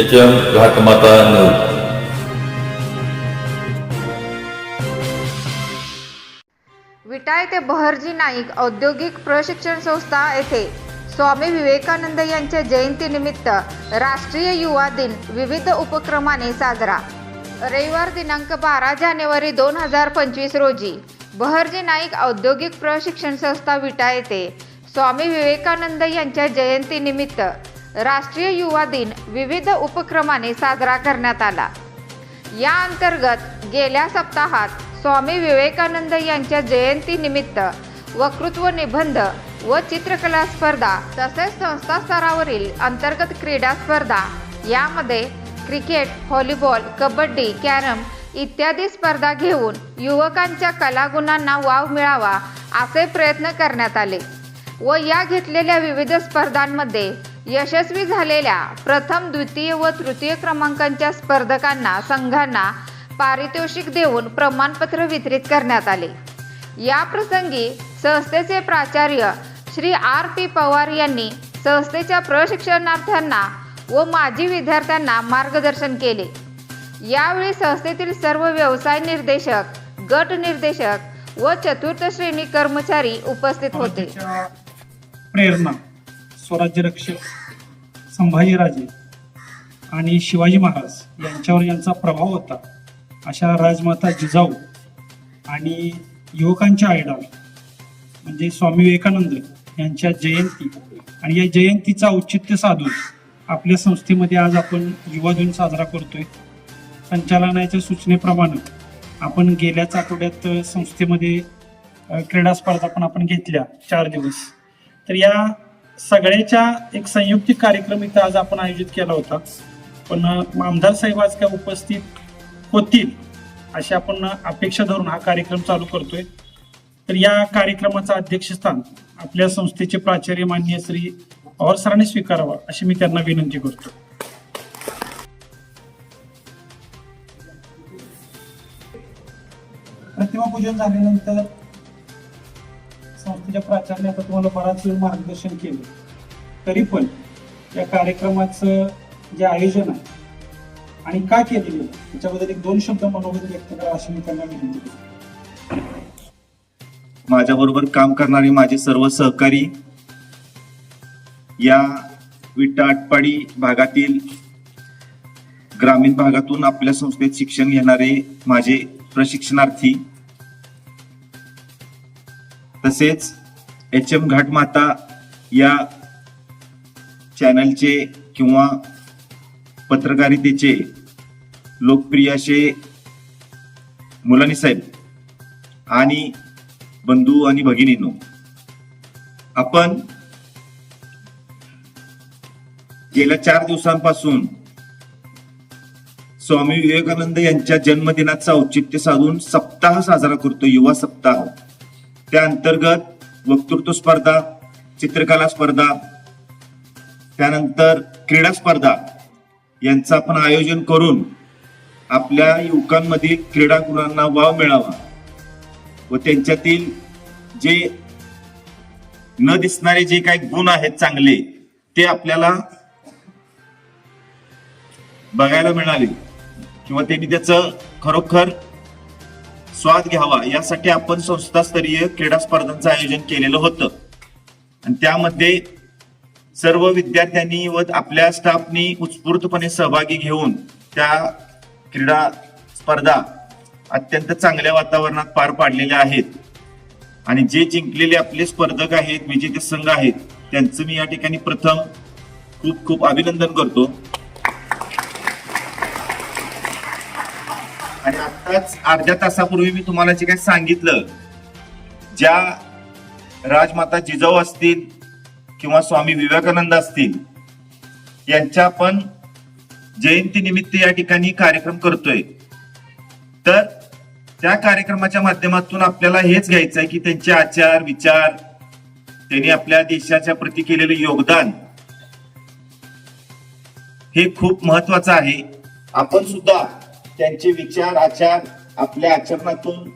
H M Ghatmata news Vita ते बहरजी नाईक औद्योगिक प्रशिक्षण संस्था येथे स्वामी विवेकानंद यांच्या जयंतीनिमित्त राष्ट्रीय युवा दिन विविध उपक्रमाने साजरा. रविवार दिनांक बारा जानेवारी दोन हजार पंचवीस रोजी बहरजी नाईक औद्योगिक प्रशिक्षण संस्था विटा येथे स्वामी विवेकानंद यांच्या जयंतीनिमित्त राष्ट्रीय युवा दिन विविध उपक्रमाने साजरा करण्यात आला. या अंतर्गत गेल्या सप्ताहात स्वामी विवेकानंद यांच्या जयंतीनिमित्त वक्तृत्व निबंध व चित्रकला स्पर्धा तसेच संस्था स्तरावरील अंतर्गत क्रीडा स्पर्धा यामध्ये क्रिकेट व्हॉलीबॉल कबड्डी कॅरम इत्यादी स्पर्धा घेऊन युवकांच्या कलागुणांना वाव मिळावा असे प्रयत्न करण्यात आले व या घेतलेल्या विविध स्पर्धांमध्ये यशस्वी झालेल्या प्रथम द्वितीय व तृतीय क्रमांकांच्या स्पर्धकांना संघांना पारितोषिक देऊन प्रमाणपत्र वितरित करण्यात आले. या प्रसंगी संस्थेचे प्राचार्य श्री आर पी पवार यांनी संस्थेच्या प्रशिक्षणार्थ्यांना व माजी विद्यार्थ्यांना मार्गदर्शन केले. यावेळी संस्थेतील सर्व व्यवसाय निर्देशक गट निर्देशक व चतुर्थ श्रेणी कर्मचारी उपस्थित होते. प्रेरणा स्वराज्य रक्षक संभाजीराजे आणि शिवाजी महाराज यांच्यावर यांचा प्रभाव होता. अशा राजमाता जिजाऊ आणि युवकांच्या आयडॉल म्हणजे स्वामी विवेकानंद यांच्या जयंती आणि या जयंतीचा औचित्य साधून आपल्या संस्थेमध्ये आज आपण युवा दिन साजरा करतोय. संचालनाच्या सूचनेप्रमाणे आपण गेल्याच आठवड्यात संस्थेमध्ये क्रीडा स्पर्धा पण आपण घेतल्या चार दिवस. तर या सगळ्याच्या एक संयुक्त कार्यक्रम इथं आज आपण आयोजित केला होता. पण आमदार साहेब आज काय उपस्थित होतील अशी आपण अपेक्षा धरून हा कार्यक्रम चालू करतोय. तर या कार्यक्रमाचं अध्यक्षस्थान आपल्या संस्थेचे प्राचार्य माननीय श्री पवार सरांनी स्वीकारावा अशी मी त्यांना विनंती करतो. प्रतिमा पूजन झाल्यानंतर संस्थेच्या प्राचार्य आता तुम्हाला बराच वेळ मार्गदर्शन केलं. तरी पण या कार्यक्रमाचं जे आयोजन आहे आणि का केलेलं त्याच्याबद्दल एक दोन शब्द मनोगत व्यक्त करा अशी मी त्यांना विनंती माझ्याबरोबर काम करणारे माझे सर्व सहकारी या विटा आटपाडी भागातील ग्रामीण भागातून आपल्या संस्थेत शिक्षण घेणारे माझे प्रशिक्षणार्थी तसेच एच एम घाटमाता या चॅनलचे किंवा पत्रकारितेचे लोकप्रिय असे मुलानी साहेब आणि बंधू आणि भगिनीनो आपण गेल्या चार दिवसांपासून स्वामी विवेकानंद यांच्या जन्मदिनाचं औचित्य साधून सप्ताह साजरा करतो युवा सप्ताह. त्या अंतर्गत वक्तृत्व स्पर्धा चित्रकला स्पर्धा त्यानंतर क्रीडा स्पर्धा यांचं आपण आयोजन करून आपल्या युवकांमधील क्रीडा गुणांना वाव मिळावा व त्यांच्यातील जे न दिसणारे जे काही गुण आहेत चांगले ते आपल्याला बघायला मिळाले किंवा त्यांनी त्याचं खरोखर स्वाद घ्यावा. यासाठी आपण संस्थास्तरीय क्रीडा स्पर्धांचं आयोजन केलेलं होतं. आणि त्यामध्ये सर्व विद्यार्थ्यांनी व आपल्या स्टाफनी उत्स्फूर्तपणे सहभागी घेऊन त्या क्रीडा स्पर्धा अत्यंत चांगल्या वातावरणात पार पाडलेल्या आहेत. आणि जे जिंकलेले आपले स्पर्धक आहेत विजेते संघ आहेत त्यांचं मी या ठिकाणी प्रथम खूप खूप अभिनंदन करतो. आणि आताच अर्ध्या तासापूर्वी मी तुम्हाला जे काही सांगितलं ज्या राजमाता जिजाऊ असतील किंवा स्वामी विवेकानंद असतील यांच्या आपण जयंती निमित्त या ठिकाणी कार्यक्रम करतोय. तर त्या कार्यक्रमाच्या माध्यमातून आपल्याला हेच घ्यायचं आहे की त्यांचे आचार विचार त्यांनी आपल्या देशाच्या प्रती केलेलं योगदान हे खूप महत्वाचं आहे. आपण सुद्धा त्यांचे विचार आचार आपल्या आचरणातून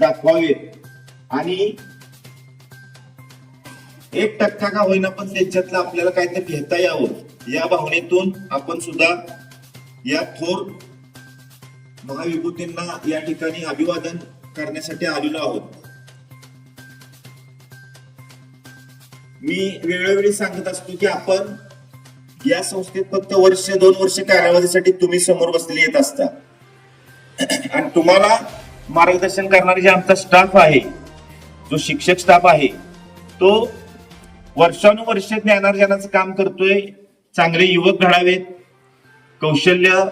दाखवावेत. आणि एक टक्का का होईना पण त्यांच्यातलं आपल्याला काहीतरी घेता यावं. या भावनेतून आपण सुद्धा या थोर महाविभूतींना या ठिकाणी अभिवादन करण्यासाठी आलेलो आहोत. मी वेळोवेळी सांगत असतो की आपण या संस्थेत फक्त वर्ष दोन वर्ष कालावधीसाठी तुम्ही समोर बसलेली येत असता. आणि तुम्हाला मार्गदर्शन करणारा जे आमचा स्टाफ आहे जो शिक्षक स्टाफ आहे तो वर्षानुवर्ष ज्ञानार्जनाचं काम करतोय चांगले युवक घडावेत कौशल्य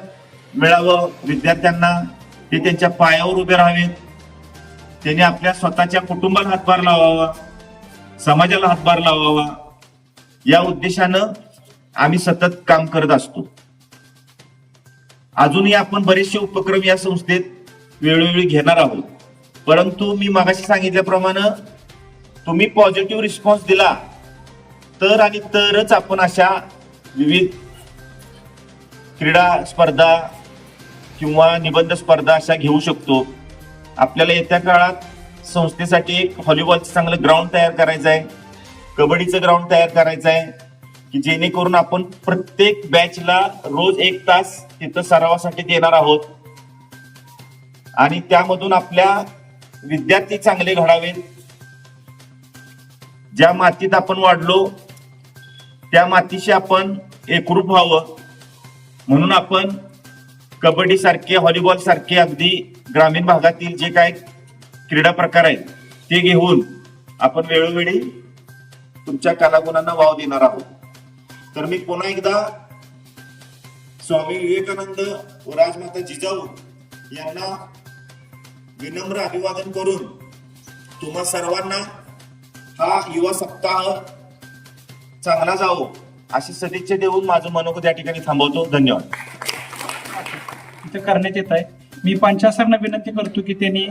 मिळावं विद्यार्थ्यांना ते त्यांच्या पायावर उभे राहावेत त्यांनी आपल्या स्वतःच्या कुटुंबाला हातभार लावावा समाजाला हातभार लावावा या उद्देशानं आम्ही सतत काम करत असतो. अजूनही आपण बरेचसे उपक्रम या संस्थेत वेळोवेळी घेणार आहोत. परंतु मी मागाशी सांगितल्याप्रमाणे तुम्ही पॉझिटिव्ह रिस्पॉन्स दिला तर आणि तरच आपण अशा विविध क्रीडा स्पर्धा किंवा निबंध स्पर्धा अशा घेऊ शकतो. आपल्याला येत्या काळात संस्थेसाठी एक व्हॉलीबॉलचं चांगलं ग्राउंड तयार करायचं आहे कबड्डीचं ग्राउंड तयार करायचं आहे की जेणेकरून आपण प्रत्येक बॅचला रोज एक तास तिथं सरावासाठी देणार आहोत. आणि त्यामधून आपल्या विद्यार्थी चांगले घडावेत. ज्या मातीत आपण वाढलो त्या मातीशी आपण एकरूप व्हावं. म्हणून आपण कबड्डी सारखे व्हॉलीबॉल सारखे अगदी ग्रामीण भागातील जे काय क्रीडा प्रकार आहेत ते घेऊन आपण वेळोवेळी तुमच्या कलागुणांना वाव देणार आहोत. तर मी पुन्हा एकदा स्वामी विवेकानंद व राजमाता जिजाऊ यांना विनम्र अभिवादन करून तुम्हा सर्वांना हा युवा सप्ताह चांगला जावो अशी सदिच्छा देऊन माझं मनोगत या ठिकाणी थांबवतो. धन्यवाद. इथे करण्यात येत आहे. मी पंचासरांना विनंती करतो की त्यांनी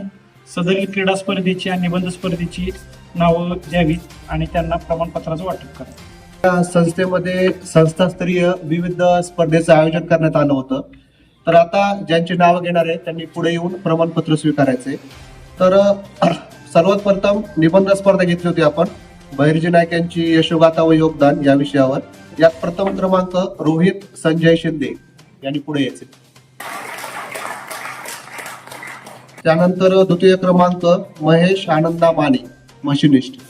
सदरील क्रीडा स्पर्धेची आणि निबंध स्पर्धेची नावं द्यावीत आणि त्यांना प्रमाणपत्राचं वाटप करावं. या संस्थेमध्ये संस्थास्तरीय विविध स्पर्धेचं आयोजन करण्यात आलं होतं. तर आता ज्यांची नावं घेणार आहेत त्यांनी पुढे येऊन प्रमाणपत्र स्वीकारायचे. तर सर्वात प्रथम निबंध स्पर्धा घेतली होती आपण. बहिर्जी नाईक यांची यशोगाथा व योगदान या विषयावर. यात प्रथम क्रमांक रोहित संजय शिंदे यांनी पुढे यायचे. त्यानंतर द्वितीय क्रमांक महेश आनंदा माने मशिनिस्ट.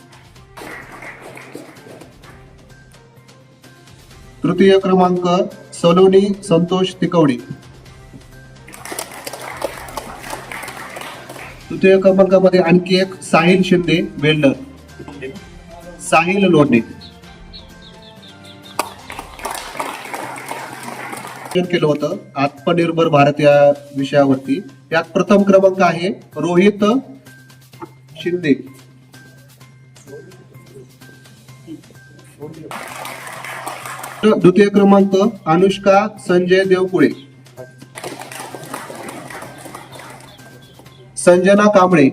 तृतीय क्रमांक सलोनी संतोष तिकवडी. तृतीय क्रमांकामध्ये आणखी एक साहिल शिंदे वेल्डर. साहिल लोढणे. केलं होतं. आत्मनिर्भर भारत या विषयावरती. यात प्रथम क्रमांक आहे रोहित शिंदे. द्वितीय क्रमांक अनुष्का संजय देवकुळे. संजना कांबळे.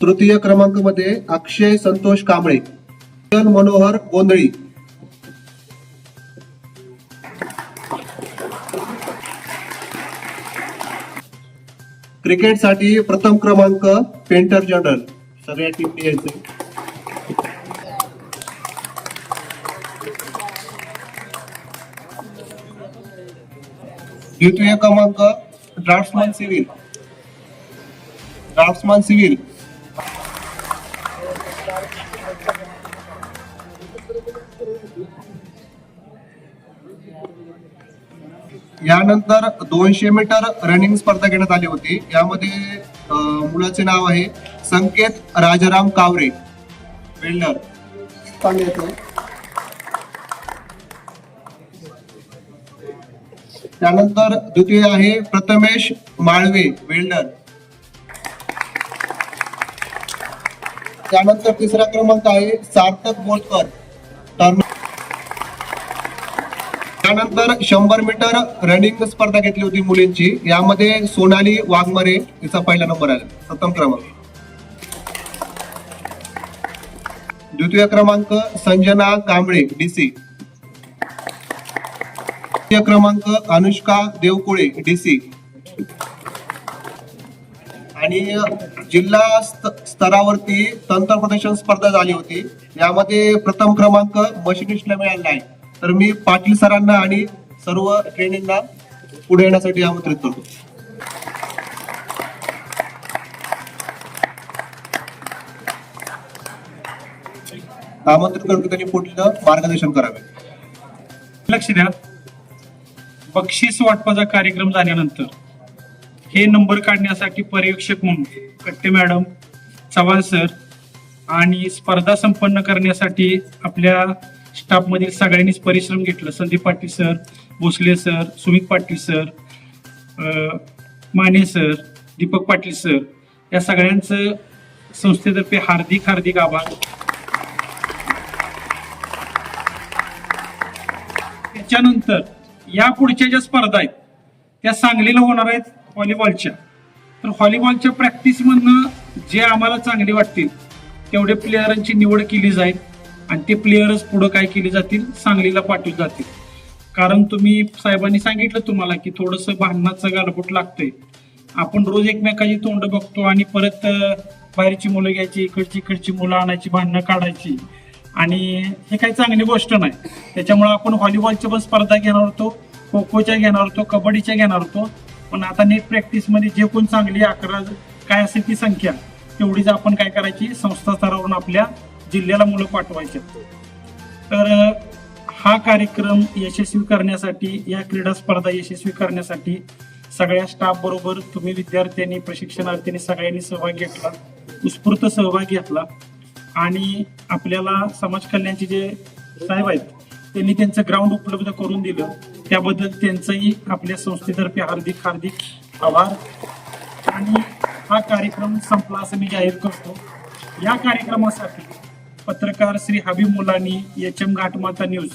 तृतीय क्रमांकमध्ये अक्षय संतोष कांबळे. मनोहर गोंधळी. क्रिकेटसाठी प्रथम क्रमांक पेंटर जनरल. सगळ्या टीम यायचे द्वितीय क्रमांक ड्राफ्टमॅन सिव्हिल ड्राफ्टमॅन सिव्हिल यानंतर दोनशे मीटर रनिंग स्पर्धा घेण्यात आली होती. यामध्ये मुलाचे नाव आहे संकेत राजाराम कावरे. वेल्डर त्यानंतर द्वितीय आहे प्रथमेश माळवे वेल्डर त्यानंतर तिसरा क्रमांक आहे सार्थक बोलकर. त्यानंतर शंभर मीटर रनिंग स्पर्धा घेतली होती मुलींची. यामध्ये सोनाली वाघमारे तिचा पहिला नंबर आला प्रथम क्रमांक. द्वितीय क्रमांक संजना कांबळे डीसी तृतीय क्रमांक अनुष्का देवकुळे डीसी आणि जिल्हा स्तरावरती तंत्र प्रदर्शन स्पर्धा झाली होती. यामध्ये प्रथम क्रमांक मशिनिस्टला मिळाला आहे. तर मी पाटील सरांना आणि सर्व ट्रेनिंगना पुढे येण्यासाठी आमंत्रित करतो. आमंत्रित करतो त्यांनी पुढलं मार्गदर्शन करावे. लक्ष द्या. बक्षीस वाटपाचा कार्यक्रम झाल्यानंतर हे नंबर काढण्यासाठी पर्यवेक्षक म्हणून कट्टे मॅडम चव्हाण सर आणि स्पर्धा संपन्न करण्यासाठी आपल्या स्टाफमधील सगळ्यांनीच परिश्रम घेतलं. Sandeep Patil sir Bhosale sir Sumit Patil sir Mane sir Deepak Patil sir या सगळ्यांचं संस्थेतर्फे हार्दिक हार्दिक आभार. त्याच्यानंतर या पुढच्या ज्या स्पर्धा आहेत त्या सांगलीला होणार आहेत व्हॉलीबॉलच्या तर व्हॉलीबॉलच्या प्रॅक्टिसमधनं जे आम्हाला चांगले वाटतील तेवढे प्लेयरांची निवड केली जाईल आणि ते प्लेयरच पुढं काय केले जातील सांगलीला पाठवले जातील. कारण तुम्ही साहेबांनी सांगितलं तुम्हाला की थोडंसं भांडणाचं गालबोट लागतंय. आपण रोज एकमेकाची तोंड बघतो आणि परत बाहेरची मुलं घ्यायची इकडची इकडची मुलं आणायची भांडणं काढायची. आणि हे काही चांगली गोष्ट नाही. त्याच्यामुळे आपण व्हॉलीबॉलच्या पण स्पर्धा घेणार होतो खो खोच्या घेणार होतो कबड्डीच्या घेणार होतो. पण आता नेट प्रॅक्टिसमध्ये जे कोण चांगली अकरा काय असेल ती संख्या तेवढीच आपण काय करायची? संस्था स्तरावरून आपल्या जिल्ह्याला मुलं पाठवायची. तर हा कार्यक्रम यशस्वी करण्यासाठी या क्रीडा स्पर्धा यशस्वी करण्यासाठी सगळ्या स्टाफ बरोबर तुम्ही विद्यार्थ्यांनी प्रशिक्षणार्थींनी सगळ्यांनी सहभाग घेतला. उत्स्फूर्त सहभाग घेतला. आणि आपल्याला समाज कल्याणचे जे साहेब आहेत त्यांनी त्यांचं ग्राउंड उपलब्ध करून दिलं. त्याबद्दल त्यांचंही आपल्या संस्थेतर्फे हार्दिक हार्दिक आभार. आणि हा कार्यक्रम संपला असं मी जाहीर करतो. या कार्यक्रमासाठी पत्रकार Shri Habib Mulani H M Ghatmata news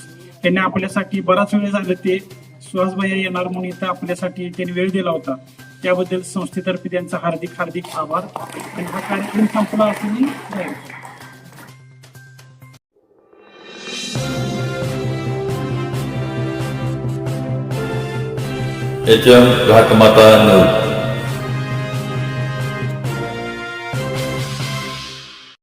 यांनी आपल्यासाठी बराच वेळ झालं ते सुहासभाई येणार म्हणून इथं आपल्यासाठी त्यांनी वेळ दिला होता. त्याबद्दल संस्थेतर्फे त्यांचा हार्दिक हार्दिक आभार. आणि हा कार्यक्रम संपला असं मी जाहीर करतो. H M Ghatmata news